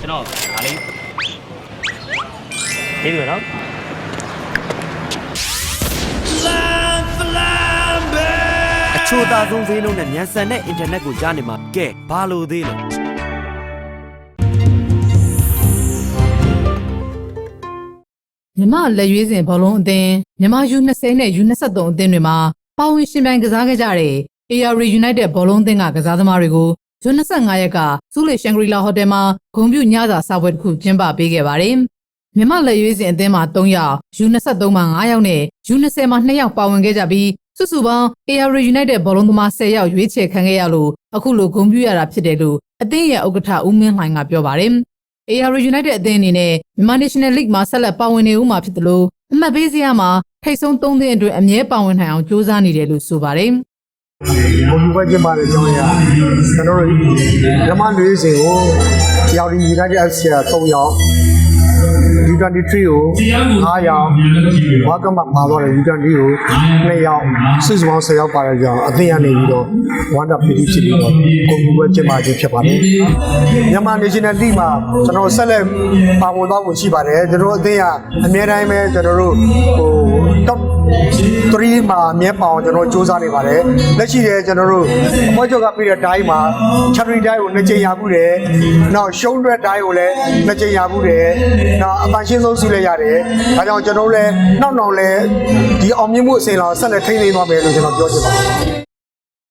ကျွန်တော်ဒါလေးရေးပြီနော် အချိုသာဆုံးဈေးနှုန်းနဲ့မြန်ဆန်တဲ့အင်တာနက်ကိုကြားနေမှာကဲဘာလို့သေးလဲ မြမလက်ရွေးစင်ဘောလုံးအသင်းမြမ U20 နဲ့ U23 အသင်းတွေမှာပါဝင်ရှင်ပြိုင်ကစားခဲ့ကြတဲ့ AR United ဘောလုံးအသင်းကကစားသမားတွေကို U25 ရက်ကစူးလေရှန်ဂရီလာဟိုတယ်မှာဂုဏ်ပြုညစာစားပွဲတစ်ခုကျင်းပပေးခဲ့ပါတယ်။မြမလက်ရွေးစင်အသင်းမှာ3ယောက် U23 မှာ9ယောက်နဲ့ U20 မှာ2ယောက်ပါဝင်ခဲ့ကြပြီးစုစုပေါင်း AR United ဘောလုံးသမား10ယောက်ရွေးချယ်ခံခဲ့ရလို့အခုလိုဂုဏ်ပြုရတာဖြစ်တယ်လို့အသင်းရဲ့ဥက္ကဋ္ဌဦးမင်းလှိုင်ကပြောပါတယ်။ AR United အသင်းအနေနဲ့မြန်မာ National League မှာဆက်လက်ပါဝင်နေဦးမှာဖြစ်တယ်လို့အမှတ်ပေးစရာမှာထိတ်ဆုံး၃သင်းအတွက်အမြဲပါဝင်နိုင်အောင်ကြိုးစားနေတယ်လို့ဆိုပါတယ်။ ဘုံဘွဲကျင်းပတဲ့အကြောင်းအရာကျွန်တော်တို့ဓမ္မနွေးစဉ်ကိုရောက်ဒီ United FC က3ယောက် U23 ကို9ယောက်ဝါကမပါသွားတယ် U23 ကို2ယောက်စုစုပေါင်း10ယောက်ပါတဲ့ကြောင့်အသင်းကနေပြီးတော့ဝမ်ဒါပီတီဖြစ်ပြီးတော့ဘုံဘွဲကျင်းပခြင်းဖြစ်ပါတယ်မြန်မာ National League မှာကျွန်တော်ဆက်လက်ပါဝင်သွားဖို့ရှိပါတယ်ကျွန်တော်တို့အသင်းကအများတိုင်းပဲကျွန်တော်တို့ဟို top 3မှာအမြဲပါအောင်ကျွန်တော်တို့စူးစမ်းနေပါတယ်လက်ရှိလည်းကျွန်တော်တို့အမွှေးကျော်ကပြီးတဲ့ဒိုင်းမှာ charity ဒိုင်းကိုနှစ်ကြိမ်ရမှုတယ်နောက်ရှုံးတဲ့ဒိုင်းကိုလည်းနှစ်ကြိမ်ရမှုတယ်နောက်အပန်းရှင်းဆုံးဆုလည်းရတယ်ဒါကြောင့်ကျွန်တော်တို့လည်းနောက်နောက်လည်းဒီအောင်မြင်မှုအစဉ်လောက်ဆက်လက်ထိန်းသိမ်းသွားမယ်လို့ကျွန်တော်ပြောချင်ပါတယ်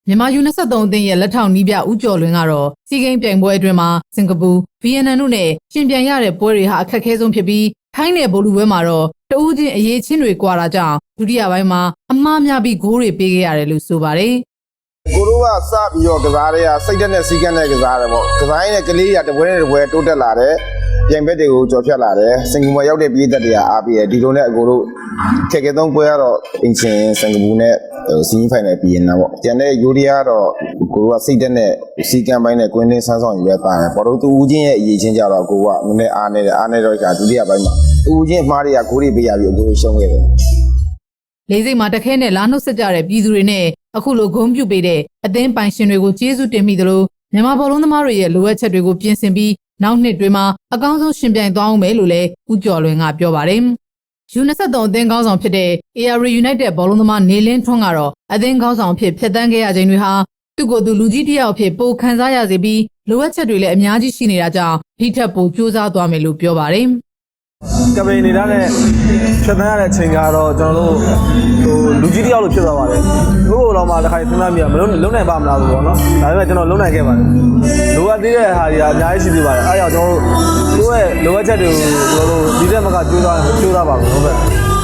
မြန်မာ U23 အသင်းရဲ့လက်ထောက်နီးပြဦးကျော်လွင်ကတော့စီဂိမ်းပြိုင်ပွဲအတွင်းမှာစင်ကာပူ၊ဗီယက်နမ်တို့နဲ့ရှင်ပြိုင်ရတဲ့ပွဲတွေဟာအခက်အခဲဆုံးဖြစ်ပြီးထိုင်းနယ်ဗိုလ်လူပွဲမှာတော့တဦးချင်းအရေးချင်းတွေကွာတာကြောင့်ဒုတိယပိုင်းမှာအမှားများပြီးဂိုးတွေပေးခဲ့ရတယ်လို့ဆိုပါတယ်။ကိုတို့ကစပြီးတော့ကစားတဲ့ကစိတ်တက်နဲ့စီကန်းနဲ့ကစားတယ်ပေါ့ကစားရင်လည်းကလေးရတပွဲနဲ့တပွဲတိုးတက်လာတယ် ပြိုင်ဘက်တွေကိုကြော်ဖြတ်လာတယ်စင်ကာပူရောက်တဲ့ပြည်သက်တွေကအားပေးတယ်ဒီလိုနဲ့အကိုတို့ခက်ခဲဆုံးပွဲကတော့အင်ချင်စင်ကာပူနဲ့စီးဖိုင်နယ်ပြည်နေတာပေါ့ကျန်တဲ့ယူရီးယားကတော့ကိုတို့ကစိတ်တက်နဲ့စီကန်းပိုင်းနဲ့ကွင်းတင်းဆန်းဆောင်ရွယ်ပါတယ်ဘောတို့သူဦးချင်းရဲ့အရေးချင်းကြတော့ကိုကနည်းနည်းအားနေတယ်အားနေတော့ကဒုတိယပိုင်းမှာသူဦးချင်းအမှားတွေကဂိုးတွေပေးရပြီးအကိုရှုံးခဲ့တယ်လေးစိတ်မှာတခဲနဲ့လာနှုတ်ဆက်ကြတဲ့ပြည်သူတွေနဲ့အခုလိုဂုံပြုပေးတဲ့အသင်းပိုင်ရှင်တွေကိုကျေးဇူးတင်မိသလိုမြန်မာဘောလုံးသမားတွေရဲ့လိုအပ်ချက်တွေကိုပြင်ဆင်ပြီး နောက်နှစ်တွေမှာအကောင်းဆုံးရှင်ပြိုင်သွားအောင်မယ်လို့လည်းဦးကျော်လွင်ကပြောပါတယ်။ U23 အသင်းကောင်းဆောင်ဖြစ်တဲ့ AR United ဘောလုံးသမားနေလင်းထွန်းကတော့အသင်းကောင်းဆောင်အဖြစ်ဖျက်ဆီးခဲ့ရခြင်းတွေဟာသူ့ကိုယ်သူလူကြီးတစ်ယောက်အဖြစ်ပိုခံစားရစေပြီးလိုအပ်ချက်တွေလည်းအများကြီးရှိနေတာကြောင့်ဒီထက်ပိုကြိုးစားသွားမယ်လို့ပြောပါတယ်။ ကပိန်နေတာနဲ့ဖြတ်သန်းရတဲ့အချိန်ကတော့ကျွန်တော်တို့ဟိုလူကြီးတယောက်လိုဖြစ်သွားပါတယ်။ကိုယ့်ကိုယ်တော်မှတစ်ခါစဉ်းစားမိတာမလုံးလုံးနိုင်ပါမလားဆိုတော့နော်။ဒါပေမဲ့ကျွန်တော်လုံးနိုင်ခဲ့ပါတယ်။လိုအပ်သေးတဲ့ဟာတွေကအများကြီးရှိသေးပါတယ်။အဲဒါကြောင့်ကျွန်တော်တို့ကိုယ့်ရဲ့လိုအပ်ချက်တွေကိုကျွန်တော်တို့ဒီထက်မကကြိုးစားကြိုးစားပါမယ်ဟုတ်ကဲ့။